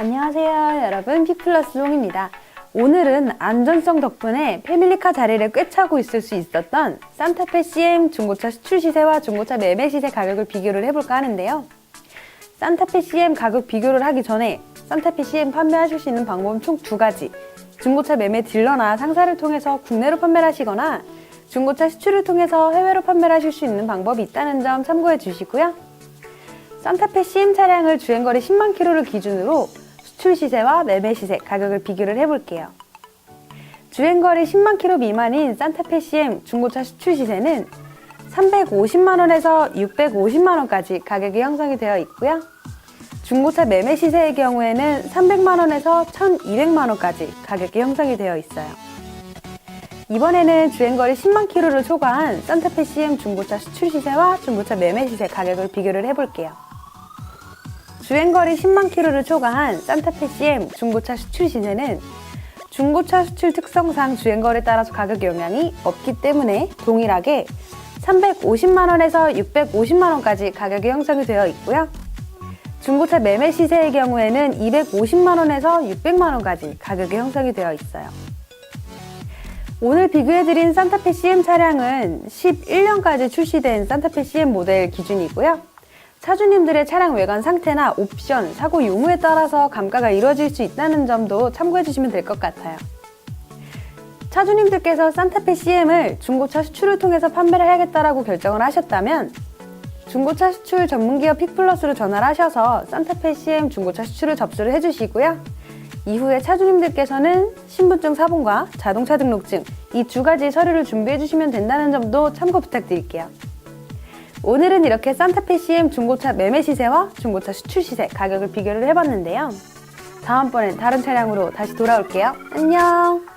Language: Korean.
안녕하세요 여러분. 피플러스 송입니다. 오늘은 안전성 덕분에 패밀리카 자리를 꿰차고 있을 수 있었던 산타페 CM 중고차 수출 시세와 중고차 매매 시세 가격을 비교를 해볼까 하는데요. 산타페 CM 가격 비교를 하기 전에 산타페 CM 판매하실 수 있는 방법은 총 두 가지. 중고차 매매 딜러나 상사를 통해서 국내로 판매를 하시거나 중고차 수출을 통해서 해외로 판매를 하실 수 있는 방법이 있다는 점 참고해 주시고요. 산타페 CM 차량을 주행거리 10만 킬로를 기준으로 수출 시세와 매매 시세 가격을 비교를 해볼게요. 주행거리 10만 킬로 미만인 산타페 CM 중고차 수출 시세는 350만 원에서 650만 원까지 가격이 형성이 되어 있고요. 중고차 매매 시세의 경우에는 300만 원에서 1,200만 원까지 가격이 형성이 되어 있어요. 이번에는 주행거리 10만 킬로를 초과한 산타페 CM 중고차 수출 시세와 중고차 매매 시세 가격을 비교를 해볼게요. 주행거리 10만 킬로를 초과한 산타페 CM 중고차 수출 시세는 중고차 수출 특성상 주행거리에 따라서 가격 영향이 없기 때문에 동일하게 350만 원에서 650만 원까지 가격이 형성이 되어 있고요. 중고차 매매 시세의 경우에는 250만 원에서 600만 원까지 가격이 형성이 되어 있어요. 오늘 비교해드린 산타페 CM 차량은 11년까지 출시된 산타페 CM 모델 기준이고요. 차주님들의 차량 외관 상태나 옵션, 사고 유무에 따라서 감가가 이루어질 수 있다는 점도 참고해 주시면 될 것 같아요. 차주님들께서 산타페 CM을 중고차 수출을 통해서 판매를 해야겠다라고 결정을 하셨다면 중고차 수출 전문기업 픽플러스로 전화를 하셔서 산타페 CM 중고차 수출을 접수를 해주시고요. 이후에 차주님들께서는 신분증 사본과 자동차 등록증 이 두 가지 서류를 준비해 주시면 된다는 점도 참고 부탁드릴게요. 오늘은 이렇게 산타페 CM 중고차 매매 시세와 중고차 수출 시세 가격을 비교를 해봤는데요. 다음번엔 다른 차량으로 다시 돌아올게요. 안녕!